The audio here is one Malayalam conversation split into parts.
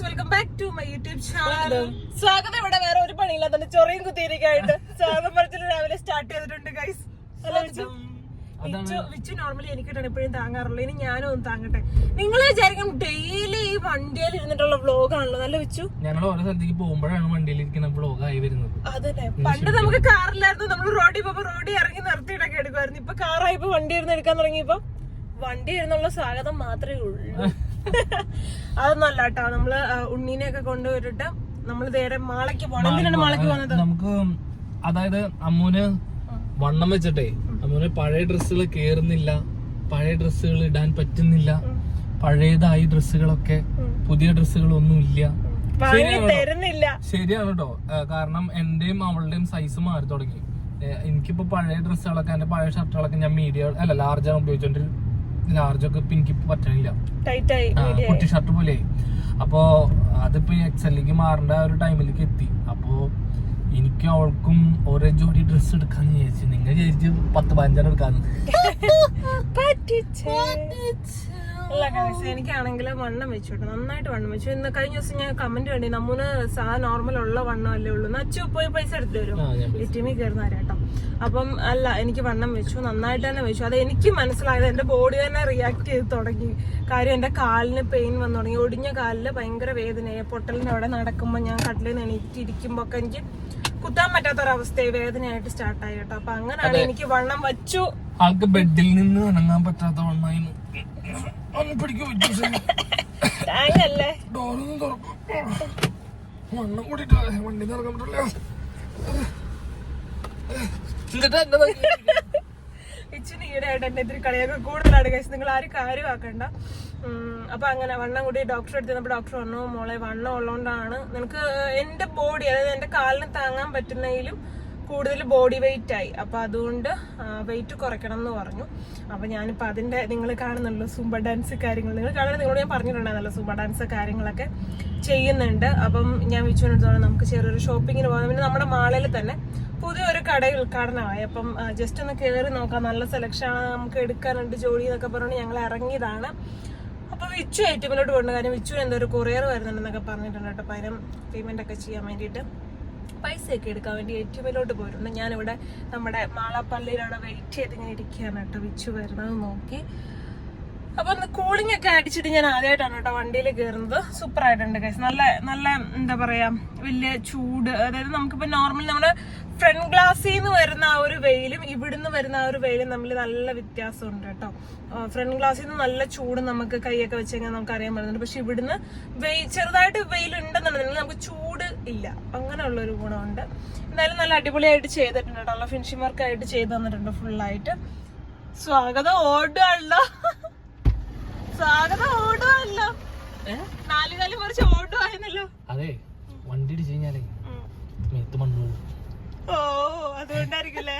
Guys welcome back to my YouTube channel സ്വാഗതം ഇവിടെ വേറെ ഒരു പണിയില്ല തന്നെ ചൊറിയും കുത്തിയിരിക്കായിട്ട്. സ്വാഗതം പറിച്ചിട്ട് രാവിലെ സ്റ്റാർട്ട് ചെയ്തിട്ടുണ്ട് ഗൈസ് വിച്ചു. വിച്ചു നോർമലി എനിക്കിട്ടാണ് എപ്പോഴും താങ്ങാറുള്ളൂ ഇനി ഞാനും ഒന്ന് താങ്ങട്ടെ. നിങ്ങൾ വിചാരിക്കും ഡെയിലി ഈ വണ്ടിയിൽ ഇരുന്നിട്ടുള്ള വ്ലോഗ് ആണല്ലോ നല്ല വിച്ചു? ഞങ്ങൾ ഓരോ സ്ഥലത്തേക്ക് പോകുമ്പോഴാണ് വണ്ടിയിൽ ഇരിക്കുന്ന വ്ലോഗ് ആയി വരുന്നത്. അതന്നെ പണ്ട് നമുക്ക് കാറില്ലായിരുന്നു. നമ്മൾ റോഡിൽ പോകുമ്പോൾ റോഡിൽ ഇറങ്ങി നിർത്തിയിട്ടൊക്കെ എടുക്കുമായിരുന്നു ഇപ്പൊ കാറായപ്പോ വണ്ടി ഇരുന്ന് എടുക്കാൻ തുടങ്ങിയപ്പോ വണ്ടി ഇരുന്നുള്ള സ്വാഗതം മാത്രമേ ഉള്ളൂ. അതൊന്നല്ല കേട്ടോ നമ്മൾ ഉണ്ണീനെയൊക്കെ കൊണ്ടുവരിട്ട് നമ്മൾ നേരെ മാളയ്ക്ക് പോകണം എന്തിനാണ് മാളയ്ക്ക് പോകുന്നത് നമുക്ക് അതായത് അമ്മൂന് വണ്ണം വെച്ചിട്ടേ അമ്മൂന് പഴയ ഡ്രസ്സുകൾ കേറുന്നില്ല പഴയ ഡ്രസ്സുകൾ ഇടാൻ പറ്റുന്നില്ല പഴയതായി ഡ്രസ്സുകളൊക്കെ പുതിയ ഡ്രസ്സുകളൊന്നും ഇല്ല വാങ്ങി തരുന്നില്ല. ശരിയാണ് കേട്ടോ കാരണം എന്റെയും അവളുടെയും സൈസ് മാറി തുടങ്ങി. എനിക്കിപ്പോ പഴയ ഡ്രസ്സുകളൊക്കെ എന്റെ പഴയ ഷർട്ടുകളൊക്കെ ഞാൻ മീഡിയ അല്ല ലാർജാണ് ഉപയോഗിച്ചോണ്ട് ലാർജൊക്കെ ഇപ്പൊ പറ്റണില്ല. കുട്ടി ഷർട്ട് പോലെ. അപ്പോ അതിപ്പോ എക്സലിലേക്ക് മാറേണ്ട ആ ഒരു ടൈമിലേക്ക് എത്തി. അപ്പോ എനിക്ക് അവൾക്കും ഒരേ ജോഡി ഡ്രസ് എടുക്കാന്ന് വിചാരിച്ചു. നിങ്ങൾ വിചാരിച്ചു പത്ത് പതിനഞ്ചെണ്ണം എടുക്കാന്ന്. അല്ല guys, എനിക്കാണെങ്കിൽ വണ്ണം വെച്ചു കേട്ടോ നന്നായിട്ട് വണ്ണം വെച്ചു. ഇന്ന് കഴിഞ്ഞ ദിവസം ഞാൻ കമന്റ് വേണ്ടി നമ്മൂന് സാ നോർമൽ ഉള്ള വണ്ണം അല്ലേ ഉള്ളൂ? അച്ചു പോയി പൈസ എടുത്തു തരും ലിറ്റിമി കയറുന്ന കേട്ടോ അപ്പം അല്ല എനിക്ക് വണ്ണം വെച്ചു. നന്നായിട്ട് തന്നെ വെച്ചു. അത് എനിക്ക് മനസ്സിലായത് എന്റെ ബോഡി തന്നെ റിയാക്ട് ചെയ്ത് തുടങ്ങി. കാര്യം എന്റെ കാലിന് പെയിൻ വന്നു തുടങ്ങി. ഒടിഞ്ഞ കാലിൽ ഭയങ്കര വേദനയായി പൊട്ടലിന്റെ അവിടെ നടക്കുമ്പോൾ ഞാൻ കട്ടിലിൽ നിന്ന് എണീറ്റിരിക്കുമ്പോ ഒക്കെ എനിക്ക് കുത്താൻ പറ്റാത്തൊരവസ്ഥ വേദനയായിട്ട് സ്റ്റാർട്ടായി കേട്ടോ. അപ്പൊ അങ്ങനെയാണ് എനിക്ക് വണ്ണം വച്ചു. ആൾക്ക് ബെഡിൽ നിന്ന് അനങ്ങാൻ പറ്റാത്ത വണ്ണായിരുന്നു ഒന്ന് പിടിക്കോ താങ്ങല്ലേ ഡോറൊന്നും തുറക്കും. വണ്ണം കൂടിട്ട് വണ്ടി നടക്കാൻ പറ്റില്ല എന്നിട്ട് എന്നെ നോക്കി. ഇച്ചിരി ഈടായിട്ട് എന്നെ ഇത്തിരി കളിയൊക്കെ. കൂടുതലാണ് കഴിച്ച് നിങ്ങൾ ആരും കാര്യമാക്കണ്ട അപ്പൊ അങ്ങനെ വണ്ണം കൂടി ഡോക്ടറെ അടുത്ത് നമ്മുടെ ഡോക്ടർ പറഞ്ഞു മോളെ വണ്ണം ഉള്ളതുകൊണ്ടാണ് നിനക്ക് എന്റെ ബോഡി അതായത് എന്റെ കാലിന് താങ്ങാൻ പറ്റുന്നതിലും കൂടുതൽ ബോഡി വെയിറ്റ് ആയി. അപ്പൊ അതുകൊണ്ട് വെയിറ്റ് കുറയ്ക്കണം എന്ന് പറഞ്ഞു. അപ്പൊ ഞാനിപ്പോ അതിന്റെ നിങ്ങൾ കാണുന്നുണ്ടല്ലോ സൂമ്പ ഡാൻസ് കാര്യങ്ങൾ. നിങ്ങൾ കാണുന്നത് നിങ്ങളോട് ഞാൻ പറഞ്ഞിട്ടുണ്ടായിരുന്നല്ലോ സൂമ്പ ഡാൻസ് കാര്യങ്ങളൊക്കെ ചെയ്യുന്നുണ്ട്. അപ്പം ഞാൻ വിച്ചുവിനടുത്തോളം നമുക്ക് ചെറിയൊരു ഷോപ്പിങ്ങിന് പോകാം. പിന്നെ നമ്മുടെ മാളിൽ തന്നെ പുതിയൊരു കട ഉദ്ഘാടനമായി. അപ്പം ജസ്റ്റ് ഒന്ന് കയറി നോക്കാം. നല്ല സെലക്ഷൻ നമുക്ക് എടുക്കാനുണ്ട് ജോലി എന്നൊക്കെ പറഞ്ഞു ഞങ്ങൾ ഇറങ്ങിയതാണ്. അപ്പൊ വിച്ചു ഐറ്റമിലോട്ട് പോകണ്ട കാര്യം. വിച്ചുവിന് എന്തോ ഒരു കൊറിയർ വരുന്നുണ്ടെന്നൊക്കെ പറഞ്ഞിട്ടുണ്ട് കേട്ടോ. അപ്പൊ അതിനും പേയ്മെന്റ് ഒക്കെ ചെയ്യാൻ വേണ്ടിയിട്ട്. പൈസയൊക്കെ എടുക്കാൻ വേണ്ടി എ ടി എമ്മിലോട്ട് പോയിട്ടുണ്ട്. ഞാനിവിടെ നമ്മുടെ മാളാപ്പള്ളിയിലാണ് വെയിറ്റ് ചെയ്ത് ഇങ്ങനെ ഇരിക്കുകയാണ് കേട്ടോ. വിച്ചു വരുന്നത് നോക്കി. അപ്പൊ കൂളിംഗ് ഒക്കെ അടിച്ചിട്ട് ഞാൻ ആദ്യമായിട്ടാണ് കേട്ടോ വണ്ടിയിൽ കയറുന്നത്. സൂപ്പർ ആയിട്ടുണ്ട് കേസ് നല്ല നല്ല എന്താ പറയാ വലിയ ചൂട്. അതായത് നമുക്കിപ്പോ നോർമൽ നമ്മുടെ ഫ്രണ്ട് ഗ്ലാസ്സിൽ നിന്ന് വരുന്ന ആ ഒരു വെയിലും ഇവിടുന്ന് വരുന്ന ആ ഒരു വെയിലും തമ്മിൽ നല്ല വ്യത്യാസമുണ്ട് കേട്ടോ. ഫ്രണ്ട് ഗ്ലാസ്സിൽ നിന്ന് നല്ല ചൂട് നമുക്ക് കൈയൊക്കെ വെച്ച് കഴിഞ്ഞാൽ നമുക്ക് അറിയാൻ പറ്റുന്നുണ്ട്. പക്ഷെ ഇവിടുന്ന് വെയിൽ ചെറുതായിട്ട് വെയിൽ ഉണ്ടെന്നുണ്ടെങ്കിൽ നമുക്ക് ചൂട് ഇല്ല. അങ്ങനെയുള്ള ഒരു ഗുണമുണ്ട്. എന്തായാലും നല്ല അടിപൊളിയായിട്ട് ചെയ്തിട്ടുണ്ട് കേട്ടോ. നല്ല ഫിനിഷിംഗ് വർക്ക് ആയിട്ട് ചെയ്ത് തന്നിട്ടുണ്ട് ഫുള്ളായിട്ട് സ്വാഗതം ഓടുകയല്ലോ സ്വാഗതം ഓടുകയല്ലോ നാലുകാലി കുറച്ച് ഓടുവായിരുന്നല്ലോ അതെ വണ്ടി ഇടിച്ചു കഴിഞ്ഞാലേ മേത്ത് മണ്ണു ഓ അതുകൊണ്ടായിരിക്കില്ലേ?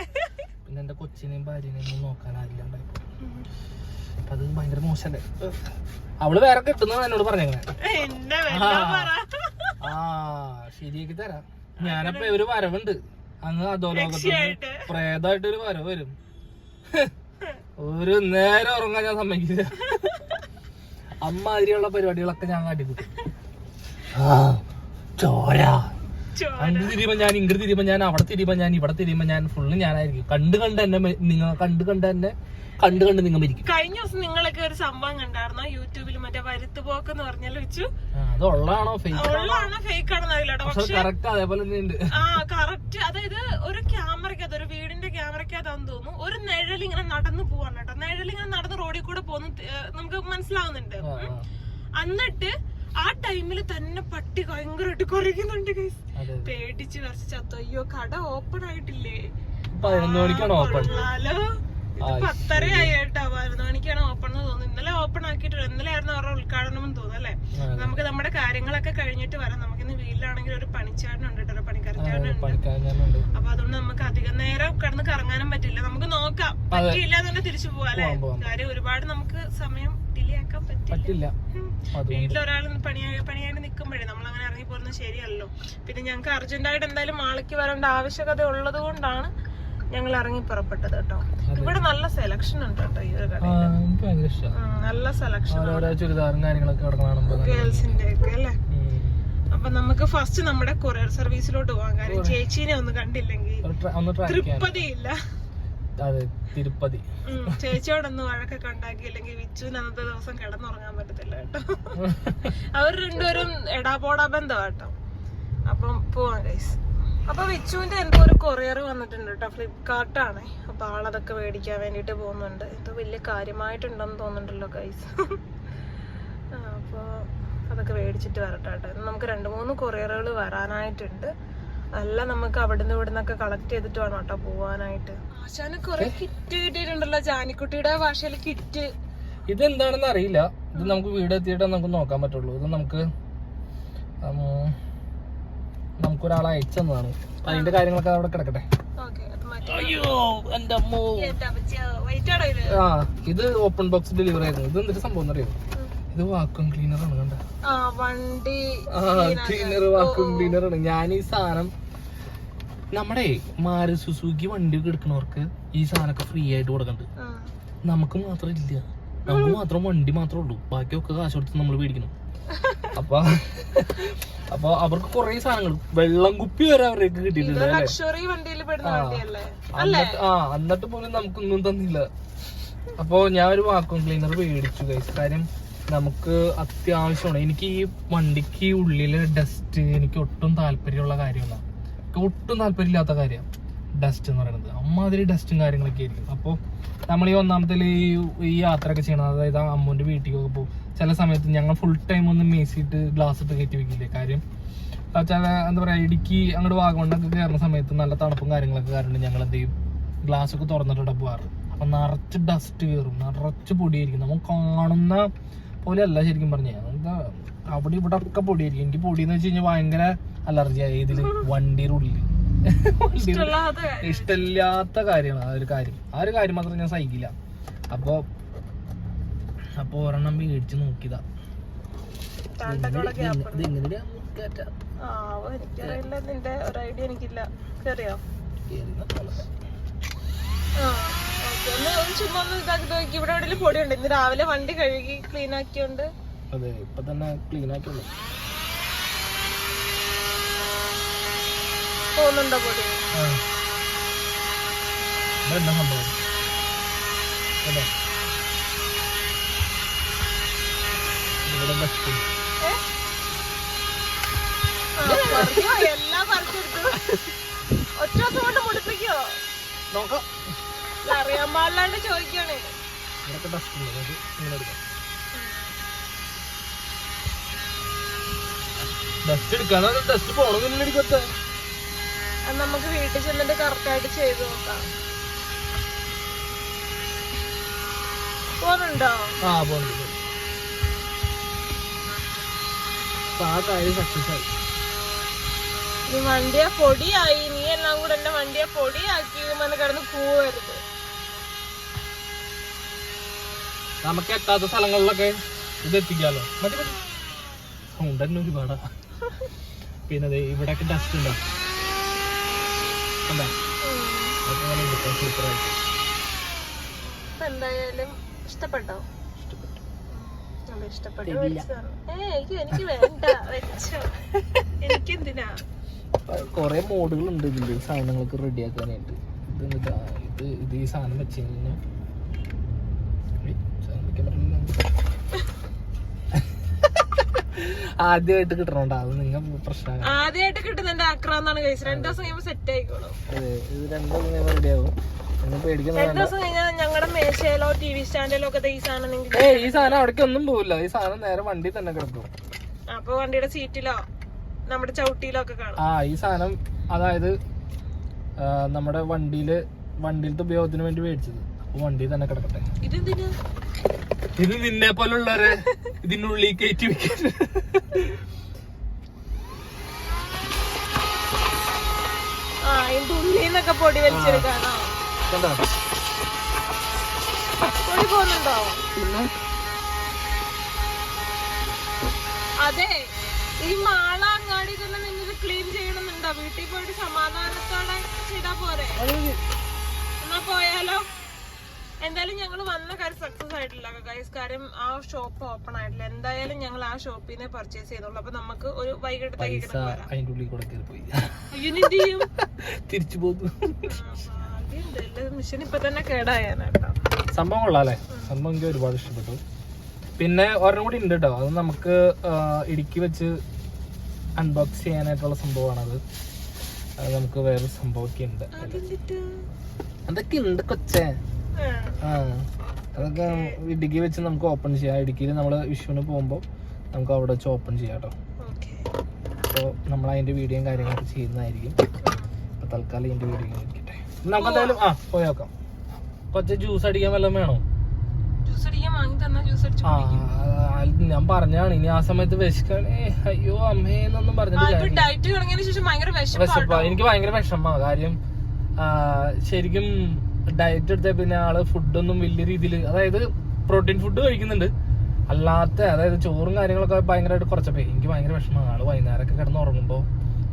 പിന്നെ എന്റെ കൊച്ചിനെയും ഭാര്യനെയും നോക്കാൻ ആരില്ലാണ്ടായി അപ്പൊ അത് ഭയങ്കര മോശല്ലേ അവൾ വേറെ കിട്ടുന്ന എന്നോട് പറഞ്ഞങ്ങനെ ശരിയാക്കി തരാം. ഞാനപ്പോ ഒരു വരവുണ്ട്. അങ്ങ് അധോലോകത്ത് രക്ഷയായിട്ട്. ഒരു വരവ് വരും. ഒരു നേരം ഉറങ്ങാൻ ഞാൻ സമ്മതിക്കില്ല. അമ്മാതിരിയുള്ള പരിപാടികളൊക്കെ ഞാൻ കാട്ടിക്കൂട്ടും ചോര. അങ്ങ് തിരിയുമ്പോ ഞാൻ ഇങ്ങോട്ട് തിരിയുമ്പോ ഞാൻ അവിടെ തിരിയുമ്പോ ഞാൻ ഇവിടെ തിരിയുമ്പോ ഞാൻ ഫുള്ള് ഞാനായിരിക്കും. കണ്ട് കണ്ട് എന്നെ നിങ്ങൾ കണ്ട് കണ്ട് എന്നെ കണ്ട് കണ്ട് നിങ്ങൾ മരിക്കും. കഴിഞ്ഞ ദിവസം നിങ്ങളൊക്കെ ഒരു സംഭവം കണ്ടായിരുന്നോ? യൂട്യൂബിൽ മറ്റേ വരുത്തുപോക്ക് എന്ന് പറഞ്ഞാൽ വെച്ചു അത് ഉള്ളതാണോ? ഫേക്ക് ഉള്ളതാണോ? ഫേക്ക് ആണെന്ന് അറിയില്ല പക്ഷെ കറക്റ്റ് അതേപോലെ ആ കറക്റ്റ് അതായത് ഒരു ക്യാമറക്കകത്ത് ഒരു വീടിന്റെ ക്യാമറക്കകത്താന്ന് തോന്നുന്നു. ഒരു നിഴൽ ഇങ്ങനെ നടന്നു പോവാണ് കേട്ടോ. നിഴൽ ഇങ്ങനെ നടന്ന് റോഡിൽ കൂടെ പോകുന്നു നമുക്ക് മനസ്സിലാവുന്നുണ്ട്. എന്നിട്ട് ആ ടൈമിൽ തന്നെ പട്ടി ഭയങ്കരമായിട്ട് കുറയ്ക്കുന്നുണ്ട് ഗൈസ് പേടിച്ച് വരച്ചു ചത്തു അയ്യോ കട ഓപ്പൺ ആയിട്ടില്ലേ? പതിനൊന്ന് മണിക്കാണ് ഓപ്പൺ കൊള്ളാലോ ഇത് ആ, പത്തരയായി കേട്ടോ പതിനൊന്ന് മണിക്കാണ് ഓപ്പൺ എന്ന് തോന്നുന്നു ഇന്നലെ ഓപ്പൺ ആക്കിയിട്ടില്ല. ഇന്നലെ ആയിരുന്നു അവരുടെ ഉദ്ഘാടനം എന്ന് തോന്നുന്നു അല്ലേ നമുക്ക് നമ്മുടെ കാര്യങ്ങളൊക്കെ കഴിഞ്ഞിട്ട് വരാം. നമുക്കിന്ന് വീട്ടിലാണെങ്കിൽ ഒരു പണിച്ചാടനുണ്ട് കേട്ടോ. പഠിക്കാനുണ്ട് അപ്പൊ അതുകൊണ്ട് നമുക്ക് അധികം നേരം കിടന്ന് കറങ്ങാനും പറ്റില്ല. നമുക്ക് നോക്കാം. പറ്റിയില്ല എന്നുണ്ടെങ്കിൽ തിരിച്ചു പോവാ അല്ലേ. കാര്യം ഒരുപാട് നമുക്ക് സമയം ഡിലേ ആക്കാൻ പറ്റില്ല. വീട്ടിലൊരാൾ പണിയായി പണിയായിട്ട് നിൽക്കുമ്പോഴേ നമ്മൾ അങ്ങനെ ഇറങ്ങി പോകുന്നത് ശരിയല്ലോ പിന്നെ ഞങ്ങൾക്ക് അർജന്റായിട്ട് എന്തായാലും മാളിക്ക് വരേണ്ട ആവശ്യകത ഉള്ളത് കൊണ്ടാണ് ഞങ്ങൾ ഇറങ്ങി പുറപ്പെട്ടത് കേട്ടോ. ഇവിടെ നല്ല സെലക്ഷൻ ഉണ്ട് കേട്ടോ ഈ ഒരു കടയിൽ. നല്ല സെലക്ഷൻ ഗേൾസിന്റെ ഒക്കെ അല്ലേ. അപ്പൊ നമുക്ക് ഫസ്റ്റ് നമ്മുടെ കൊറിയർ സർവീസിലോട്ട് പോകാം കാര്യം ചേച്ചീനെ ഒന്ന് കണ്ടില്ലെങ്കിൽ തൃപ്പതി ഇല്ല തിരുപ്പതി. ഉം, ചേച്ചിയോടൊന്ന് വഴക്കൊക്കെ ഉണ്ടാക്കിയില്ലെങ്കിൽ വിച്ചുവിന് അന്നത്തെ ദിവസം കിടന്നുറങ്ങാൻ പറ്റത്തില്ല കേട്ടോ. അവർ രണ്ടുപേരും എടാ പോടാ ബന്ധം കേട്ടോ. അപ്പം പോവാം ഗൈസ് അപ്പൊ വിച്ചുവിന്റെ എന്തോ ഒരു കൊറിയർ വന്നിട്ടുണ്ട് കേട്ടോ ഫ്ലിപ്കാർട്ടാണ് അപ്പൊ ആളതൊക്കെ മേടിക്കാൻ വേണ്ടിട്ട് പോകുന്നുണ്ട്. എന്തോ വലിയ കാര്യമായിട്ടുണ്ടെന്ന് തോന്നുന്നുണ്ടല്ലോ ഗൈസ് അപ്പൊ അതൊക്കെ മേടിച്ചിട്ട് വരട്ടെ കേട്ടോ. നമുക്ക് രണ്ട് മൂന്ന് കൊറിയറുകൾ വരാനായിട്ടുണ്ട്. അല്ല നമുക്ക് അവിടുന്ന് ഇവിടുന്നൊക്കെ കളക്ട് ചെയ്തിട്ട് വേണം കേട്ടോ പോവാനായിട്ട്. ആശാന് കുറെ കിറ്റ് കിട്ടിയിട്ടുണ്ടല്ലോ ജാനിക്കുട്ടിയുടെ ഭാഷയിൽ കിറ്റ് ഇത് എന്താണെന്ന് അറിയില്ല. ഇത് നമുക്ക് വീട് എത്തിയിട്ട് നമുക്ക് നോക്കാൻ പറ്റുള്ളൂ. ഇത് നമുക്ക് നമുക്കൊരാൾ ഒരാളെ അയച്ചതാണ് അതിന്റെ കാര്യങ്ങളൊക്കെ അവിടെ കിടക്കട്ടെ. അയ്യോ എന്റെ അമ്മോ. ആ ഇത് ഓപ്പൺ ബോക്സ് ഡെലിവറി ആയിരുന്നു. ഇത് എന്തൊരു സംഭവം അറിയോ ഇത് വാക്വം ക്ലീനർ ആണ് കണ്ട. വണ്ടി ക്ലീനർ വാക്വം ക്ലീനർ ആണ്. ഞാൻ ഈ സാധനം നമ്മുടെ മാരു സുസുക്കി വണ്ടി എടുക്കണവർക്ക് ഈ സാധനമൊക്കെ ഫ്രീ ആയിട്ട് കൊടുക്കണ്ട്. നമുക്ക് മാത്രം ഇല്ല. നമുക്ക് മാത്രം വണ്ടി മാത്രമേ ഉള്ളൂ. ബാക്കിയൊക്കെ കാശ് കൊടുത്ത് നമ്മൾ മേടിക്കണം. അപ്പൊ അപ്പൊ അവർക്ക് കുറെ സാധനങ്ങൾ. വെള്ളം കുപ്പി വരെ അവർക്ക് കിട്ടിയിട്ടുണ്ട് ആ. എന്നിട്ട് പോലും നമുക്കൊന്നും തന്നില്ല. അപ്പൊ ഞാൻ ഒരു വാക്വം ക്ലീനർ മേടിച്ചു കൈസ് കാര്യം നമുക്ക് അത്യാവശ്യമാണ്. എനിക്ക് ഈ വണ്ടിക്ക് ഉള്ളിൽ ഡസ്റ്റ് എനിക്ക് ഒട്ടും താല്പര്യമുള്ള കാര്യമല്ല. ഒട്ടും താല്പര്യമില്ലാത്ത കാര്യം ഡസ്റ്റ് എന്ന് പറയുന്നത്. അമ്മാതിരി ഡസ്റ്റും കാര്യങ്ങളൊക്കെ ആയിരിക്കും. അപ്പോൾ നമ്മൾ ഈ ഒന്നാമത്തെ ഈ ഈ യാത്രയൊക്കെ ചെയ്യണം അതായത് ആ അമ്മൂന്റെ വീട്ടിലേക്കൊക്കെ പോകും. ചില സമയത്ത് ഞങ്ങൾ ഫുൾ ടൈം ഒന്ന് മേസിയിട്ട് ഗ്ലാസ് ഇട്ട് കയറ്റി വെക്കില്ലേ? കാര്യം ചില എന്താ പറയുക ഇടുക്കി അങ്ങോട്ട് വാഗമണ്ണൊക്കെ കയറുന്ന സമയത്ത് നല്ല തണുപ്പും കാര്യങ്ങളൊക്കെ കാരണം ഞങ്ങൾ എന്ത് ചെയ്യും? ഗ്ലാസ് ഒക്കെ തുറന്നിട്ടാണ് പോകാറ് അപ്പം നിറച്ച് ഡസ്റ്റ് കയറും. നിറച്ച് പൊടിയായിരിക്കും. നമ്മൾ കാണുന്ന പോലെയല്ല ശരിക്കും പറഞ്ഞു എന്താ അവിടെ ഇവിടെ ഒക്കെ പൊടിയായിരിക്കും. എനിക്ക് പൊടിയെന്ന് വെച്ച് കഴിഞ്ഞാൽ ഭയങ്കര അലർജിയായി ഇതിൽ വണ്ടിയുടെ ഇഷ്ടമല്ലാതെ ഇഷ്ടമില്ലാത്ത കാര്യമാണ് ആ ഒരു കാര്യം. ആ ഒരു കാര്യം മാത്രം ഞാൻ സഹിക്കില്ല. അപ്പോ അപ്പൊ ഒരെണ്ണം മേടിച്ചു നോക്കിയതാ. എനിക്കറിയില്ല നിന്റെ ഒരു ഐഡിയ എനിക്കില്ല. കേറിയോ? ചുമ്മാ ഒന്ന് ഇതാക്കി നോക്കി. ഇവിടെ എവിടെയെങ്കിലും പൊടിയുണ്ട്. ഇന്ന് രാവിലെ വണ്ടി കഴുകി ക്ലീൻ ആക്കിയോണ്ട്. അതെ ഇപ്പൊ തന്നെ ക്ലീൻ ആക്കിയുള്ളൂ പോകുന്നുണ്ടോ പൊടി. ഇതെന്താ സംഭവം? എല്ലാം പറിച്ചെടുത്തു ഒറ്റ ദിവസം കൊണ്ട് മുടിപ്പിക്കോ? നോക്കാം. അറിയാൻ പാടില്ലാണ്ട് ചോദിക്കാണ്. ഡസ്റ്റ് ഉണ്ട് അത് ഇങ്ങനെ എടുക്കാം. ഡസ്റ്റ് പോണമെന്നില്ല എടുക്കത്തെ നമുക്ക് വീട്ടിൽ ചെന്നിട്ട് കറക്റ്റായിട്ട് ചെയ്ത് നോക്കാം. പോന്നുണ്ടോ? ആ അപ്പൊ ആ കാര്യം സക്സസ് ആയി. നീ വണ്ടിയെ പൊടിയായി. നീ എല്ലാം കൂടെ എന്റെ വണ്ടിയെ പൊടിയാക്കി എന്ന് കിടന്ന് പോവരുത് നമുക്ക് എത്താത്ത സ്ഥലങ്ങളിലൊക്കെ ഇത് എത്തിക്കാലോ. മതി മതി. സൗണ്ട് തന്നെ ഒരുപാടാ. പിന്നെ ഇവിടെ ഡസ്റ്റ് ഉണ്ടോ? കണ്ടോ? എന്തായാലും ഇഷ്ടപ്പെട്ടോ. എനിക്ക് വേണ്ട. വെച്ചോ. എനിക്കെന്തിനാ? കുറെ മോഡുകളുണ്ട് ഇതിൽ. സാധനങ്ങളൊക്കെ റെഡി ആക്കാനായിട്ട് ഇത് എന്നിട്ട് ആ, ഇത് ഇത് ഈ സാധനം വെച്ച് കഴിഞ്ഞാൽ ആദ്യമായിട്ട് കിട്ടണോണ്ടാ? അത് നിങ്ങൾ പ്രശ്നമാണ്. ആദ്യമായിട്ട് കിട്ടുന്ന അക്രാന്നാണ് കഴിച്ചത് രണ്ടു ദിവസം കഴിയുമ്പോ സെറ്റ് ആയിക്കോളും. അതെ ഇത് രണ്ടും റെഡി ആവും. നിങ്ങൾ പേടിക്കുന്ന രണ്ടു ദിവസം കഴിഞ്ഞാൽ ഞങ്ങളുടെ മേശയിലോ ടി വി സ്റ്റാൻഡിലോ ഒക്കെ ഈ സാധനം നിങ്ങൾക്ക് ഏ ഈ സാധനം അവിടേക്ക് ഒന്നും പോവില്ല. ഈ സാധനം നേരെ വണ്ടി തന്നെ കിടക്കും. അപ്പൊ വണ്ടിയുടെ സീറ്റിലോ നമ്മുടെ ചവിട്ടിയിലോ ഒക്കെ കാണും. ആ ഈ സാധനം അതായത് നമ്മുടെ വണ്ടിയിൽ വണ്ടിയിലത്തെ ഉപയോഗത്തിന് വേണ്ടി മേടിച്ചത്. വണ്ടി തന്നെ കിടക്കട്ടെ. ഇതെന്തിനാ? ഇത് നിന്നെ പോലുള്ളവരെ ഇതിനുള്ളിൽ കയറ്റി വെക്കാൻ. പൊടി വലിച്ചെടുക്കാണോ കണ്ടോ? പൊടി പോകുന്നുണ്ടോ? അതെ ഈ മാള അങ്ങാടി തന്നെ നിന്നത് ക്ലീൻ ചെയ്യണമെന്നുണ്ടോ? വീട്ടിൽ പോയിട്ട് സമാധാനത്തോടെ ചെയ്താ പോരെ? എന്നാ പോയാലോ? എന്തായാലും ഞങ്ങൾ വന്ന കാര്യം സക്സസ് ആയിട്ടില്ല ഗൈസ് കാര്യം ആ ഷോപ്പ് ഓപ്പൺ ആയിട്ടില്ല. എന്തായാലും ഞങ്ങൾ ആ ഷോപ്പിൽ നിന്ന് പർച്ചേസ് ചെയ്തോളൂ. അപ്പൊ നമുക്ക് ഒരു ചെയ്യും? തിരിച്ചു പോന്നു മിഷൻ ഇപ്പൊ തന്നെ കേടായാനാട്ടോ സംഭവം കൊള്ളാം സംഭവം എനിക്ക് ഒരുപാട് ഇഷ്ടപ്പെട്ടു. പിന്നെ ഒരെണ്ണം കൂടി ഉണ്ട് കേട്ടോ. അത് നമുക്ക് ഇടുക്കി വെച്ച് അൺബോക്സ് ചെയ്യാനായിട്ടുള്ള സംഭവമാണത്. അത് നമുക്ക് വേറെ സംഭവമൊക്കെ ഉണ്ട്? അതൊക്കെ ഉണ്ട് കൊച്ചേ. അതൊക്കെ ഇടുക്കി വെച്ച് നമുക്ക് ഓപ്പൺ ചെയ്യാം. ഇടുക്കിയിൽ നമ്മൾ വിഷുവിന് പോകുമ്പോൾ നമുക്ക് അവിടെ വെച്ച് ഓപ്പൺ ചെയ്യാം കേട്ടോ. അപ്പോൾ നമ്മൾ അതിന്റെ വീഡിയോയും കാര്യങ്ങളൊക്കെ ചെയ്യുന്നതായിരിക്കും. അപ്പോൾ തൽക്കാലം ഇതിന്റെ വീഡിയോ നോക്കിട്ടെ നമുക്ക് എന്തായാലും ആ പോയി നോക്കാം. കൊച്ച ജ്യൂസ് അടിക്കാൻ വല്ലതും വേണോ? ഞാൻ പറഞ്ഞാണ് ഇനി ആ സമയത്ത് വിശക്കണേ. അയ്യോ അമ്മേന്നൊന്നും എന്നൊന്നും പറഞ്ഞിട്ട് ഇപ്പൊ ഡയറ്റ് തുടങ്ങിയതിന് ശേഷം ഭയങ്കര വിശപ്പാ. വിശപ്പാട്ടോ എനിക്ക് ഭയങ്കര വിഷമാ കാര്യം ശരിക്കും ഡയറ്റ് എടുത്ത പിന്നെ ആൾ ഫുഡൊന്നും വലിയ രീതിയിൽ അതായത് പ്രോട്ടീൻ ഫുഡ് കഴിക്കുന്നുണ്ട്. അല്ലാത്ത അതായത് ചോറും കാര്യങ്ങളൊക്കെ ഭയങ്കരമായിട്ട് കുറച്ചപ്പോ എനിക്ക് ഭയങ്കര വിഷമമാണ്. ആൾ വൈകുന്നേരമൊക്കെ കിടന്ന് ഉറങ്ങുമ്പോൾ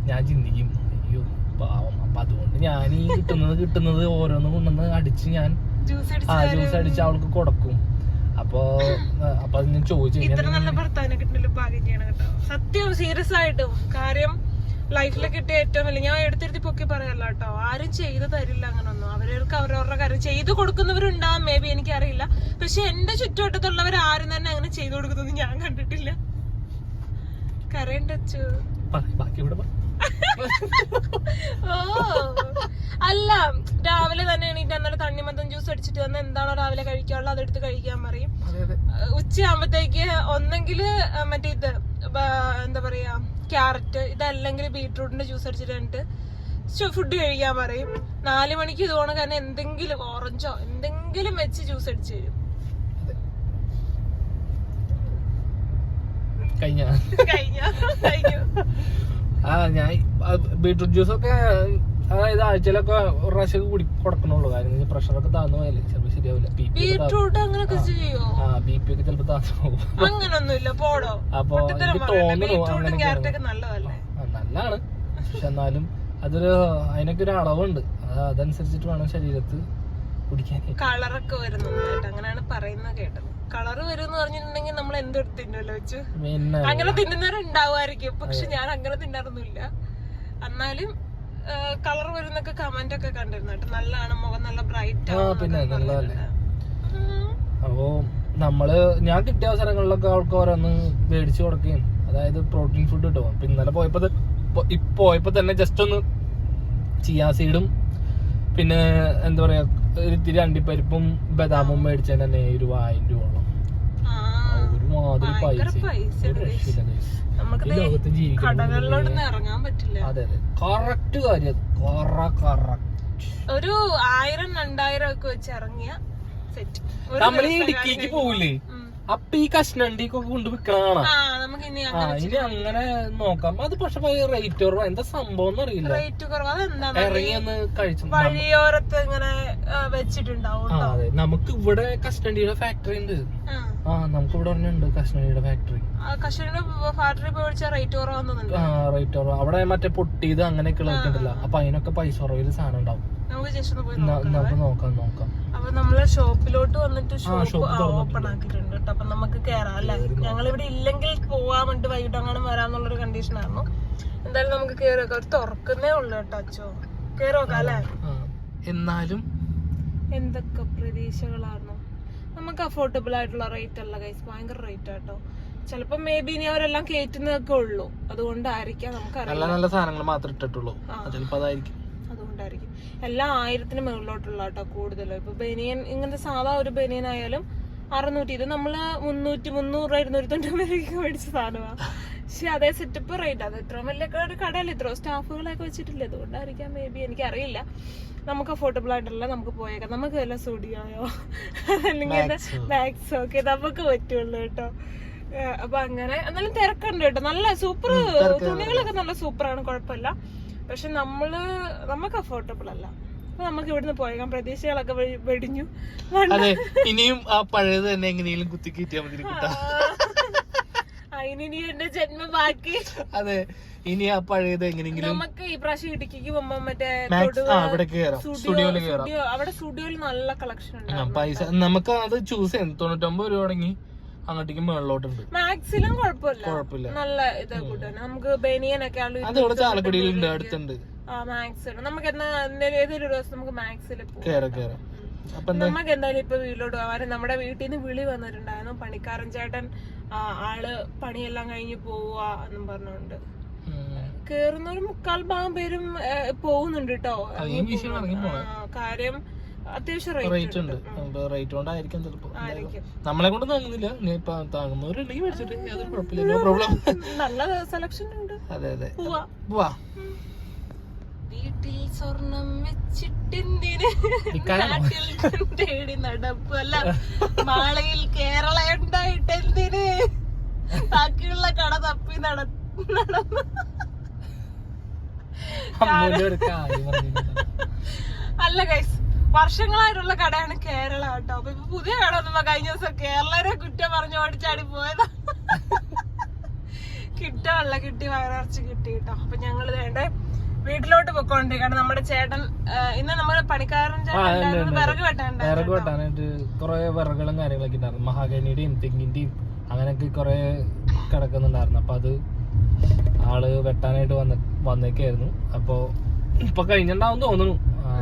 ഞാൻ ചിന്തിക്കും അയ്യോ പാവം. അപ്പൊ അതുകൊണ്ട് ഞാൻ ഈ കിട്ടുന്നത് കിട്ടുന്നത് ഓരോന്ന് കൊണ്ടുവന്ന് അടിച്ച് ഞാൻ ജ്യൂസ് ആ അടിച്ച് ജ്യൂസ് അടിച്ച് അവൾക്ക് കൊടുക്കും. അപ്പോ അപ്പൊ ഞാൻ ചോദിച്ചു സത്യം സീരിയസ് ആയിട്ടും. കാര്യം ലൈഫിൽ കിട്ടിയ ഏറ്റവും വലിയ ഞാൻ എടുത്തിരുത്തി പൊക്കി പറയല്ല കേട്ടോ. ആരും ചെയ്തു തരില്ല അങ്ങനെ അങ്ങനൊന്നും. അവരവർക്ക് അവരവരുടെ കാര്യം ചെയ്തു കൊടുക്കുന്നവരുണ്ടാവും മേ ബി എനിക്കറിയില്ല. പക്ഷെ എന്റെ ചുറ്റുവട്ടത്തുള്ളവർ ആരും തന്നെ അങ്ങനെ ചെയ്തു കൊടുക്കുന്നത് ഞാൻ കണ്ടിട്ടില്ല. കരണ്ട് ഓ. അല്ല രാവിലെ തന്നെ എണീറ്റ് അന്നേരം തണ്ണിമത്തം ജ്യൂസ് അടിച്ചിട്ട് വന്ന് എന്താണോ രാവിലെ കഴിക്കാനുള്ളത് അതെടുത്ത് കഴിക്കാൻ പറയും. ഉച്ചയാകുമ്പത്തേക്ക് ഒന്നെങ്കിൽ മറ്റേ ഇത് എന്താ പറയാ ക്യാരറ്റ് ഇതല്ലെങ്കിൽ ബീട്രൂട്ടിന്റെ ജ്യൂസ് അടിച്ചിട്ട് എന്നിട്ട് ഫുഡ് കഴിക്കാൻ പറയും. നാല് മണിക്ക് ഇത് പോണ കാരണം എന്തെങ്കിലും ഓറഞ്ചോ എന്തെങ്കിലും വെച്ച് ജ്യൂസ് അടിച്ചു തരും. കഴിഞ്ഞ? കഴിഞ്ഞ? കഴിഞ്ഞു. ആ ഞാൻ ബീട്രൂട്ട് ജ്യൂസ് ഒക്കെ അതായത് ആഴ്ചയിലൊക്കെ ഒരു പ്രാവശ്യം കുടി കൊടുക്കണുള്ളൂ. കാര്യം പ്രഷറൊക്കെ താന്നു പോയാലേ. ചിലപ്പോൾ ശരിയാവില്ല ബി പി ആ. ബി പി ഒക്കെ ചിലപ്പോൾ താന്നു പോകും. അപ്പൊ എനിക്ക് തോന്നുന്നു നല്ലതാണ്. പക്ഷെ എന്നാലും അതൊരു അതിനൊക്കെ ഒരു അളവുണ്ട്. അതനുസരിച്ചിട്ട് വേണം ശരീരത്ത് കുടിക്കാൻ കളറൊക്കെ വരുന്നു അങ്ങനെയാണ് പറയുന്നത് കേട്ടത്. കളറ് വരും എന്ന് പറഞ്ഞിട്ടുണ്ടെങ്കിൽ നമ്മൾ എന്തോ തിന്നല്ലോ വെച്ച്? അങ്ങനെ തിന്നുന്നവരുണ്ടാവുമായിരിക്കും പക്ഷെ ഞാൻ അങ്ങനെ തിന്നാറൊന്നുമില്ല. എന്നാലും കളർ വരുന്നൊക്കെ കമന്റ് ഒക്കെ കണ്ടിരുന്നു കേട്ടോ. നല്ലതാണ് മുഖം നല്ല ബ്രൈറ്റ് പിന്നെ നല്ലതല്ലേ. അപ്പോ നമ്മൾ ഞാൻ കിട്ടിയ അവസരങ്ങളിലൊക്കെ അവൾക്ക് ഓരോന്ന് മേടിച്ചു കൊടുക്കുകയും അതായത് പ്രോട്ടീൻ ഫുഡ് കിട്ടും അപ്പൊ ഇന്നലെ പോയപ്പോ ഇപ്പൊ പോയപ്പോ തന്നെ ജസ്റ്റ് ഒന്ന് ചിയാ സീഡും പിന്നെ എന്താ പറയാ ഇത്തിരി അണ്ടിപ്പരിപ്പും ബദാമും മേടിച്ചതിന് തന്നെ ഒരു രൂപ ഒരുമാതിരി പൈസ. ലോകത്ത് ജീവിക്കണം ഇറങ്ങാൻ പറ്റില്ല. അതെ അതെ. കറക്റ്റ് കാര്യം കറ കറക്റ്റ് ഒരു ആയിരം രണ്ടായിരം ഒക്കെ വെച്ച് ഇറങ്ങിയ സെറ്റ് നമ്മൾ ഈ ഇടുക്കിക്ക് പോവില്ലേ? അപ്പൊ ഈ കഷ്ണണ്ടിക്കൊക്കെ കൊണ്ട് വിൽക്കണതാണ് ഇനി അങ്ങനെ നോക്കാം. അത് പക്ഷെ റേറ്റ് കുറവ്. എന്താ സംഭവം എന്ന് അറിയില്ല റേറ്റ് കുറവ് അതെന്താണ് ഇറങ്ങി ഒന്ന് കഴിച്ചു വഴിയോരത്ത് ഇങ്ങനെ വെച്ചിട്ടുണ്ടാവും അതെ. നമുക്ക് ഇവിടെ കസ്റ്റഡിയുടെ ഫാക്ടറി ഉണ്ട്. ആ. നമുക്ക് ഇവിടെ ഉണ്ട് കസ്റ്റഡിയുടെ ഫാക്ടറി കർഷകന് ഫാക്ടറി പോയി റേറ്റ് കുറവാന്നുണ്ട് ആ റേറ്റ് കുറവ്. അവിടെ മറ്റേ പൊട്ടിയത് അങ്ങനെയൊക്കെ ഉള്ളതൊക്കെ അപ്പൊ അതിനൊക്കെ പൈസ കുറവിൽ സാധനം ഉണ്ടാവും. നമുക്ക് നോക്കാം നോക്കാം. അപ്പൊ നമ്മൾ ഷോപ്പിലോട്ട് വന്നിട്ട് ഷോപ്പ് ഓപ്പൺ ആക്കിയിട്ടുണ്ട് കേട്ടോ. അപ്പൊ നമുക്ക് കേറാം അല്ലേ? ഞങ്ങൾ ഇവിടെ ഇല്ലെങ്കിൽ പോവാൻ വേണ്ടി വൈകിട്ട് അങ്ങനെ വരാന്നുള്ളൊരു കണ്ടീഷൻ ആയിരുന്നു. എന്തായാലും നമുക്ക് കേറി അവർ ഒരു തുറക്കുന്നേ ഉള്ളു കേട്ടോ അച്ഛോ കേറി നോക്കാം അല്ലേ എന്നാലും എന്തൊക്കെ പ്രതീക്ഷകളായിരുന്നു നമുക്ക് അഫോർഡബിൾ ആയിട്ടുള്ള റേറ്റ് അല്ല ഗൈസ് ഭയങ്കര റേറ്റ് ആട്ടോ ചിലപ്പോ മേ ബി ഇനി അവരെല്ലാം കയറ്റുന്നതൊക്കെ ഉള്ളൂ. അതുകൊണ്ടായിരിക്കാം നമുക്കറിയാം നല്ല നല്ല സാധനങ്ങൾ മാത്രമേ ഇട്ടിട്ടുള്ളൂ. ചിലപ്പോ അതായിരിക്കും. എല്ലാം ആയിരത്തിന് മുകളിലോട്ടുള്ള കേട്ടോ കൂടുതലും. ഇപ്പൊ ബനിയൻ ഇങ്ങനത്തെ സാധാ ഒരു ബനിയൻ ആയാലും അറുന്നൂറ്റി ഇത് നമ്മൾ മുന്നൂറ്റി മുന്നൂറ് ഇരുന്നൂറ്റി തൊണ്ണൂറ് രൂപയ്ക്ക് മേടിച്ച സാധനമാണ് പക്ഷെ അതേ സെറ്റപ്പ് റേറ്റ് അത് ഇത്ര വലിയ ഒരു കടയല്ല ഇത്ര സ്റ്റാഫുകളൊക്കെ വെച്ചിട്ടില്ല? അതുകൊണ്ടായിരിക്കാം മേ ബി എനിക്കറിയില്ല. നമുക്ക് അഫോർഡബിൾ ആയിട്ടല്ല നമുക്ക് പോയേക്കാം. നമുക്ക് വല്ല സ്റ്റുഡിയോയോ അല്ലെങ്കിൽ. മാക്സോ ഒക്കെ നമുക്ക് പറ്റുള്ളൂ കേട്ടോ. അപ്പൊ അങ്ങനെ എന്നാലും തിരക്കുണ്ട് കേട്ടോ. നല്ല സൂപ്പർ തുണികളൊക്കെ നല്ല സൂപ്പറാണ് കുഴപ്പമില്ല. പക്ഷെ നമ്മൾ നമുക്ക് അഫോർഡബിൾ അല്ല. നമുക്ക് ഇവിടുന്ന് പോയേക്കാം. പ്രതീക്ഷകളൊക്കെ വെടിഞ്ഞു. അതെ ഇനിയും ആ പഴയത് തന്നെ എങ്ങനെയും കുത്തി കയറ്റിയാൽ മതി ഇനി എന്റെ ജന്മം ബാക്കി. അതെ ഇനി ആ പഴയത് എങ്ങനെയെങ്കിലും നമുക്ക് ഈ പ്രാവശ്യം ഇടുക്കിക്ക് പോകുമ്പോ മറ്റേ ആ അവിടെ സ്റ്റുഡിയോയിൽ നല്ല കളക്ഷൻ ഉണ്ട് പൈസ നമുക്ക് അത് ചൂസ് ചെയ്യാം. തൊണ്ണൂറ്റൊമ്പത് രൂപ തുടങ്ങി. അങ്ങോട്ടേക്ക് മേളിലോട്ടുണ്ട്. മാക്സിലും കുഴപ്പമില്ല. നല്ല ഇത് കൂട്ടാണ്. നമുക്ക് ബനിയനൊക്കെ അത് ഇവിടെ ചാലക്കുടിയിലുണ്ട് അടുത്തുണ്ട്. ആ മാക്സിൽ നമുക്ക് എന്നാ ഏതൊരു ദിവസം നമുക്ക് മാക്സിൽ കേറാം കേറാം. നമുക്ക് എന്തായാലും ഇപ്പൊ വീട്ടിലോട്ട് പോകാൻ നമ്മുടെ വീട്ടിൽ നിന്ന് വിളി വന്നിട്ടുണ്ടായിരുന്നു. പണിക്കാരൻ ചേട്ടൻ ആൾ പണിയെല്ലാം കഴിഞ്ഞ് പോവാ എന്നും പറഞ്ഞുകൊണ്ട്. കേറുന്നൊരു മുക്കാൽ ഭാഗം പേരും പോകുന്നുണ്ട് കേട്ടോ കാര്യം അത്യാവശ്യം റേറ്റ് റേറ്റ് ഉണ്ട്. റേറ്റ് കൊണ്ടായിരിക്കും ചിലപ്പോ. നമ്മളെ കൊണ്ട് താങ്ങുന്നില്ല നീ ഇപ്പൊ താങ്ങുന്നവരുണ്ടെങ്കിൽ മേടിച്ചിട്ട് യാതൊരു കുഴപ്പമില്ല. നോ പ്രോബ്ലം നല്ല സെലക്ഷൻ ഉണ്ട്. അതെ അതെ. പോവാ. വീട്ടിൽ സ്വർണം വെച്ചിട്ടെന്തിന്? ഇക്കാണോ? നാട്ടിൽ തേടി നടപ്പ് അല്ല മാളയിൽ കേരള ഉണ്ടായിട്ട് എന്തിന് ബാക്കിയുള്ള കട തപ്പി നട നടന്നു. അല്ല ഗൈസ് വർഷങ്ങളായിട്ടുള്ള കടയാണ് കേരള കേട്ടോ അപ്പൊ ഇപ്പൊ പുതിയ കട വന്നപ്പോ കഴിഞ്ഞ ദിവസം കേരളരെ കുറ്റം പറഞ്ഞു ഓടിച്ചാടി പോയതാ. കിട്ടാനുള്ള കിട്ടി വയറിറച്ചി കിട്ടി കേട്ടോ. അപ്പൊ ഞങ്ങൾ വേണ്ട വീട്ടിലോട്ട് പൊക്കോണ്ടിരിക്കണം നമ്മുടെ ചേട്ടൻ ഇന്ന് നമ്മുടെ പണിക്കാരൻ ചേട്ടൻ. വിറക് വിറക് വെട്ടാനായിട്ട് കുറെ വിറകുകളും കാര്യങ്ങളൊക്കെ ഉണ്ടായിരുന്നു. മഹാഗനിയുടെയും തെങ്ങിന്റെയും അങ്ങനെയൊക്കെ കുറെ കിടക്കുന്നുണ്ടായിരുന്നു. അപ്പൊ അത് ആൾ വെട്ടാനായിട്ട് വന്ന വന്നേക്കായിരുന്നു. അപ്പൊ ഇപ്പൊ കഴിഞ്ഞിട്ടുണ്ടാവും തോന്നുന്നു.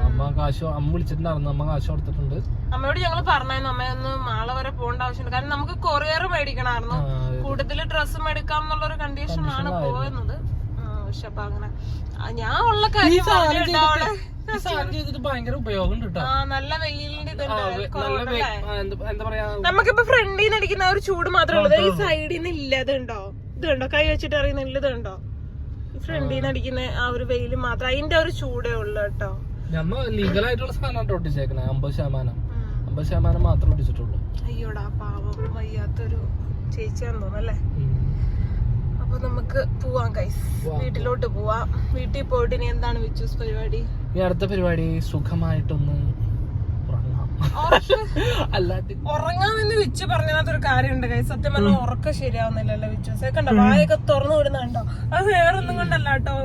അമ്മ കാശ് അമ്മ വിളിച്ചിട്ടുണ്ടായിരുന്നു. അമ്മ കാശ് കൊടുത്തിട്ടുണ്ട്. അമ്മയോട് ഞങ്ങൾ പറഞ്ഞായിരുന്നു അമ്മ ഒന്ന് മാള വരെ പോകേണ്ട ആവശ്യമുണ്ട് കാരണം നമുക്ക് കൊറിയർ മേടിക്കണമായിരുന്നു. ആ, കൂടുതൽ ഡ്രസ്സ് മേടിക്കാം എന്നുള്ള ഒരു കണ്ടീഷനാണ് പോകുന്നത് പക്ഷെ അപ്പൊ അങ്ങനെ. ഞാൻ ഉള്ള കാര്യം നമുക്കിപ്പോ ഫ്രണ്ടിൽ നിന്ന് അടിക്കുന്ന ഒരു ചൂട് മാത്രമേ ഉള്ളൂ. ഈ സൈഡിൽ നിന്ന് ഇല്ല ഇതുണ്ടോ? ഇതുണ്ടോ? കൈ വെച്ചിട്ട് അറിയുന്നില്ല ഇതുണ്ടോ? ഫ്രണ്ടിൽ നിന്ന് അടിക്കുന്ന ആ ഒരു വെയിൽ മാത്രം. അതിന്റെ ഒരു ചൂടേ ഉള്ളു കേട്ടോ. ഞമ്മ ലീഗലായിട്ടുള്ള സാധനം ഒട്ടിച്ചേക്കണേ അമ്പത് ശതമാനം. അമ്പത് ശതമാനം മാത്രം ഒട്ടിച്ചിട്ടുള്ളൂ. അയ്യോടാ പാവം. വയ്യാത്തൊരു ചേച്ചിയാന്ന് തോന്നല്ലേ. അപ്പൊ നമുക്ക് പോവാം കൈസ് വീട്ടിലോട്ട് പോവാം. വീട്ടിൽ പോയിട്ട് ഇനി എന്താണ് വിച്ചൂസ് പരിപാടി? ഈ അടുത്ത പരിപാടി സുഖമായിട്ടൊന്ന് ഉറങ്ങാമെന്ന് വിച്ച് പറഞ്ഞതിനകത്തൊരു കാര്യമുണ്ട് കൈ സത്യം പറഞ്ഞാൽ ഉറക്കം ശരിയാവുന്നില്ലല്ലോ വിച്ചൂസ്. കണ്ടോ? വായൊക്കെ തുറന്നു വിടുന്നുണ്ടോ അത് വേറൊന്നും കൊണ്ടല്ല കേട്ടോ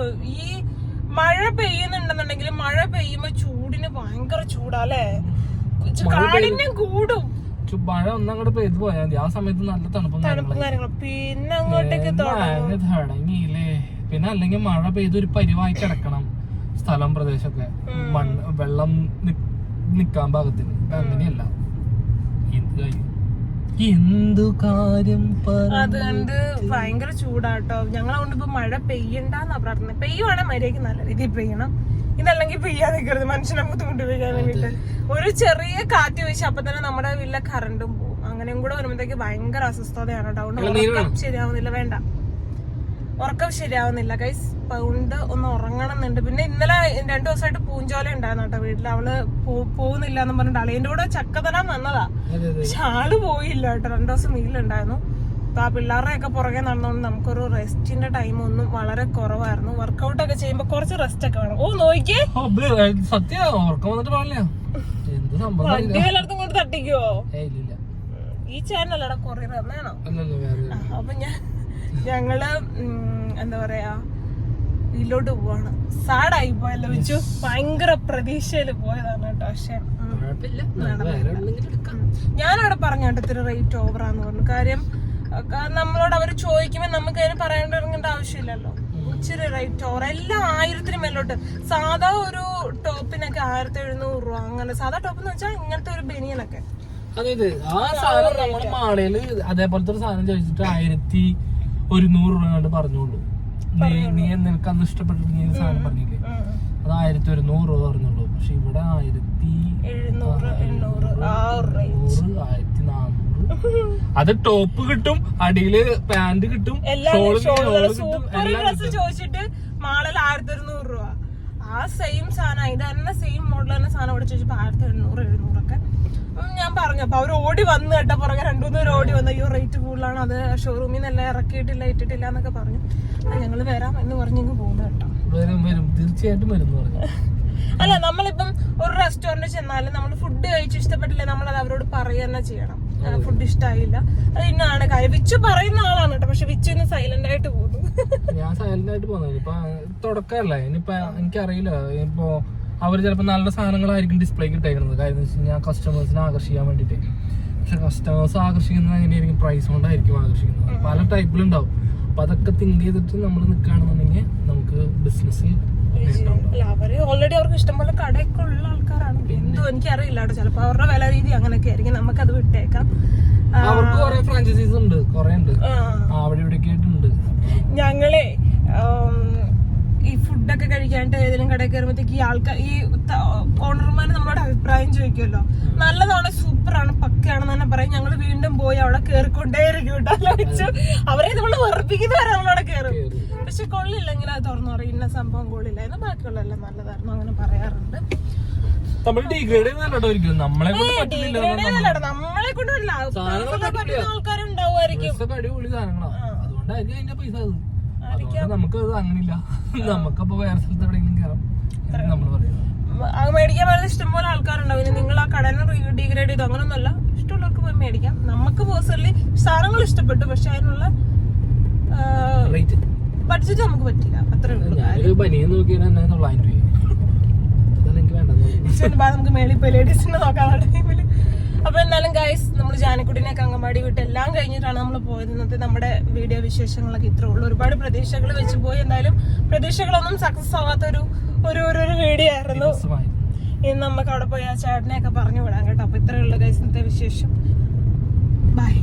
ഈ മഴ പെയ്യുന്നുണ്ടെന്നുണ്ടെങ്കിൽ മഴ പെയ്യുമ്പോ ചൂടിന് ഭയങ്കര ചൂടാല്ലേ? കാടിന്റെ കൂടും. മഴ ഒന്നങ്ങോട്ട് പെയ്ത് പോയാൽ മതി. ആ സമയത്ത് നല്ല തണുപ്പും കാര്യങ്ങളും പിന്നെ അങ്ങോട്ടേക്ക് തുടങ്ങും. തുടങ്ങിയില്ലേ? പിന്നെ അല്ലെങ്കിൽ മഴ പെയ്ത് ഒരു പരിവായി കിടക്കണം സ്ഥലം പ്രദേശമൊക്കെ മണ്ണ് വെള്ളം നിക്കാൻ പാകത്തിന്. ഇത് അങ്ങനെയല്ല. എന്ത് കാര്യം എന്തു കാര്യം അത് കണ്ട് ഭയങ്കര ചൂടാട്ടോ. ഞങ്ങളെ കൊണ്ട് ഇപ്പൊ മഴ പെയ്യണ്ടെന്നാ പ്രാർത്ഥന പെയ്യുവാണെ മര്യാദയ്ക്ക് നല്ല രീതിയിൽ പെയ്യണം. ഇതല്ലെങ്കിൽ പെയ്യാൻ നിൽക്കരുത് മനുഷ്യനെ ബുദ്ധിമുട്ട് പെയ്യാൻ വേണ്ടിട്ട്. ഒരു ചെറിയ കാറ്റ് വീശി അപ്പൊ തന്നെ നമ്മുടെ വീട്ടിലെ കറണ്ടും പോകും. അങ്ങനെയും കൂടെ വരുമ്പോഴത്തേക്ക് ഭയങ്കര അസ്വസ്ഥതയാണ് ഡൗൺ അതുകൊണ്ട് ശരിയാവുന്നില്ല വേണ്ട. ഉറക്കം ശരിയാവുന്നില്ല. ഗൈസ് പൗണ്ട് ഒന്ന് ഉറങ്ങണം എന്നുണ്ട് പിന്നെ ഇന്നലെ രണ്ടു ദിവസമായിട്ട് പൂഞ്ചോല ഉണ്ടായിരുന്നു കേട്ടോ വീട്ടിൽ അവൾ പോകുന്നില്ല എന്ന് പറഞ്ഞിട്ട് അളിയന്റെ കൂടെ ചക്ക തരാൻ വന്നതാ. പക്ഷെ ആൾ പോയില്ല കേട്ടോ. രണ്ടു ദിവസം വീട്ടിലുണ്ടായിരുന്നു അപ്പൊ ആ പിള്ളേരുടെ ഒക്കെ പുറകെ നടന്നുകൊണ്ട് നമുക്കൊരു റെസ്റ്റിന്റെ ടൈം ഒന്നും വളരെ കുറവായിരുന്നു. വർക്കൗട്ട് ഒക്കെ ചെയ്യുമ്പോ കുറച്ച് റെസ്റ്റ് ഒക്കെ വേണം. ഓ നോക്കിയേ. സത്യം ഉറക്കം വന്നിട്ട് പാടില്ല. എന്ത് സംഭവം വണ്ടി കൊണ്ട് ഇല്ലില്ല. ഈ ചാനലടാ കൊറിയർ തന്നെയാണോ? അപ്പൊ ഞാൻ ഞങ്ങൾ എന്താ പറയാ ഇതിലോട്ട് പോവാണ്. സാഡായി പോയല്ലോ വെച്ചു ഭയങ്കര പ്രതീക്ഷയിൽ പോയതാണ് കേട്ടോ പക്ഷെ ഞാനവിടെ പറഞ്ഞു കേട്ടോ ഇത്തിരി റേറ്റ് ഓവറാന്ന് പറഞ്ഞു. കാര്യം നമ്മളോട് അവർ ചോദിക്കുമ്പോൾ നമുക്ക് അതിന് പറയേണ്ട ഇറങ്ങേണ്ട ആവശ്യമില്ലല്ലോ. ഇച്ചിരി റേറ്റ് ഓവർ എല്ലാം ആയിരത്തിന് മേലോട്ട്. സാധാ ഒരു ടോപ്പിനൊക്കെ ആയിരത്തി എഴുന്നൂറ് രൂപ അങ്ങനെ. സാധാ ടോപ്പ് എന്ന് വെച്ചാൽ ഇങ്ങനത്തെ ഒരു ബനിയനൊക്കെ. അതായത് ആ സാധനം നമ്മുടെ മാളയിൽ അതേപോലത്തെ ഒരു സാധനം ചോദിച്ചിട്ട് ആയിരത്തി ഒരുന്നൂറ് രൂപ കണ്ട് പറഞ്ഞോളൂ. നീ നീ നിനക്ക് അന്ന് ഇഷ്ടപ്പെട്ടിട്ട് നീ സാധനം പറഞ്ഞില്ലേ? അത് ആയിരത്തി ഒരു നൂറ് രൂപ പറഞ്ഞോളൂ. പക്ഷെ ഇവിടെ ആയിരത്തി നൂറ് ആയിരത്തി നാനൂറ് അത് ടോപ്പ് കിട്ടും അടിയിൽ പാന്റ് കിട്ടും ഡ്രസ് ചോദിച്ചിട്ട് മാളിൽ ആയിരത്തി ഒരുന്നൂറ് രൂപ. ആ സെയിം സാധനം ഇത് തന്നെ സെയിം മോഡൽ തന്നെ സാധനം ഇവിടെ ചോദിച്ചപ്പോ ആയിരത്തി എണ്ണൂറ് എഴുന്നൂറൊക്കെ. ഞാൻ പറഞ്ഞു. അപ്പൊ അവർ ഓടി വന്നു കേട്ടോ. പുറകെ രണ്ടു മൂന്ന് പേര് ഓടി വന്നു അയ്യോ റേറ്റ് കൂടുതലാണ്? അത് ഷോറൂമിൽ നിന്നെല്ലാം ഇറക്കിയിട്ടില്ല ഇട്ടിട്ടില്ല എന്നൊക്കെ പറഞ്ഞു. ഞങ്ങൾ വരാം എന്ന് പറഞ്ഞു ഇങ്ങ് പോകുന്നു കേട്ടോ. വരും വരും. തീർച്ചയായിട്ടും വരും അല്ല നമ്മളിപ്പം ഒരു റെസ്റ്റോറന്റ് ചെന്നാലും നമ്മൾ ഫുഡ് കഴിച്ച് ഇഷ്ടപ്പെട്ടില്ല നമ്മൾ അത് അവരോട് പറയുക തന്നെ ചെയ്യണം. ഫുഡ് ഇഷ്ടായില്ല. അത് ഇന്നാണ് കാര്യം. വിച്ചു പറയുന്ന ആളാണ് കേട്ടോ. പക്ഷെ വിച്ചു ഇന്ന് സൈലന്റ് ആയിട്ട് പോകുന്നു. ഞാൻ സൈലന്റ് ആയിട്ട് പോകുന്നത് ഇപ്പൊ തുടക്കമല്ലേ? ഇനിയിപ്പൊ എനിക്കറിയില്ല. ഇപ്പൊ അവർ ചിലപ്പോൾ നല്ല സാധനങ്ങളായിരിക്കും ഡിസ്പ്ലേക്ക് ഇട്ടേക്കുന്നത്. കാര്യം എന്ന് വെച്ച് കഴിഞ്ഞാൽ കസ്റ്റമേഴ്സിനെ ആകർഷിക്കാൻ വേണ്ടിയിട്ട്. പക്ഷെ കസ്റ്റമേഴ്സ് ആകർഷിക്കുന്നത് എങ്ങനെയായിരിക്കും? പ്രൈസ് കൊണ്ടായിരിക്കും ആകർഷിക്കുന്നത്. പല ടൈപ്പിലുണ്ടാവും അപ്പൊ അതൊക്കെ തിങ്ക് ചെയ്തിട്ട് നമ്മൾ നിൽക്കുകയാണെന്നുണ്ടെങ്കിൽ നമുക്ക് ബിസിനസ്സിൽ അവർ ഓൾറെഡി അവർക്ക് ഇഷ്ടംപോലെ കടയൊക്കെ ഉള്ള ആൾക്കാരാണ്. എന്തോ എനിക്കറിയില്ല കേട്ടോ ചിലപ്പോ അവരുടെ വില രീതി അങ്ങനെയൊക്കെ ആയിരിക്കും. നമുക്കത് വിട്ടേക്കാം. അവർക്ക് കുറെ ഫ്രാഞ്ചൈസീസ് ഉണ്ട്. കുറെ ഉണ്ട്. അവിടെ ഇവിടെ ഒക്കെ ഞങ്ങളെ ഈ ഫുഡൊക്കെ കഴിക്കാനായിട്ട് ഏതെങ്കിലും കടയിൽ കയറുമ്പോഴത്തേക്ക് ഈ ആൾക്കാർ ഈ ഓണർമാർ നമ്മളോട് അഭിപ്രായം ചോദിക്കുമല്ലോ നല്ലതാണ് സൂപ്പറാണ് പക്കയാണെന്ന് തന്നെ പറയും. ഞങ്ങൾ വീണ്ടും പോയി അവിടെ കയറിക്കൊണ്ടേയിരിക്കും കേട്ടോ. അവരെ നമ്മൾ വെറുപ്പിക്കുന്നവരെ നമ്മളവിടെ കയറും പക്ഷെ കൊള്ളില്ല ഇങ്ങനെ തുറന്നു പറയും. ഇന്ന സംഭവം കൊള്ളില്ല. എന്ന് ബാക്കിയുള്ളതെല്ലാം നല്ലതായിരുന്നു അങ്ങനെ പറയാറുണ്ട്. നമ്മൾ ഡിഗ്രേഡ് നമ്മളെ നമ്മളെ കൊണ്ടല്ല. ആൾക്കാരുണ്ടാവുമായിരിക്കും. അതുകൊണ്ടായിരിക്കും അതിന്റെ പൈസ അത് അതുകൊണ്ട് നമുക്ക് അത് അങ്ങനില്ല നമുക്കപ്പോ വേറെ സ്ഥലത്ത് എവിടെയെങ്കിലും കയറാം നമ്മൾ പറയുന്നത്. മേടിക്കാൻ വളരെ ഇഷ്ടംപോലെ ആൾക്കാരുണ്ടാവും. ഇനി നിങ്ങൾ ആ കടനെ ഡീഗ്രേഡ് ചെയ്തു അങ്ങനൊന്നുമല്ല. ഇഷ്ടമുള്ളവർക്ക് പോയി മേടിക്കാം. നമുക്ക് പേഴ്സണലി സാധനങ്ങൾ ഇഷ്ടപ്പെട്ടു. പക്ഷെ അതിനുള്ള ബഡ്ജറ്റ് നമുക്ക് പറ്റില്ല. അത്രേ ഉള്ളൂ. ബനിയൻ നോക്കിയാൽ തന്നെ തൊള്ളായിരം രൂപ. നമുക്ക് മേളിൽ പോയി ലേഡീസിനെ നോക്കാൻ ടൈമിൽ. അപ്പൊ എന്നാലും ഗൈസ് നമ്മൾ ജാനക്കുടിനെ കങ്ങമ്പാടി വിട്ട് എല്ലാം കഴിഞ്ഞിട്ടാണ് നമ്മൾ പോയത്. ഇന്നത്തെ നമ്മുടെ വീഡിയോ വിശേഷങ്ങളൊക്കെ ഇത്രേ ഉള്ളു. ഒരുപാട് പ്രതീക്ഷകൾ വെച്ച് പോയി. എന്തായാലും പ്രതീക്ഷകളൊന്നും സക്സസ് ആവാത്ത ഒരു ഒരു ഒരു വീഡിയോ ആയിരുന്നു. ഇന്ന് ഇനി നമുക്ക് അവിടെ പോയി ആ ചേട്ടനെയൊക്കെ പറഞ്ഞു വിടാം കേട്ടോ. അപ്പൊ ഇത്രയുള്ള ഗൈസ് ഇന്നത്തെ വിശേഷം. ബൈ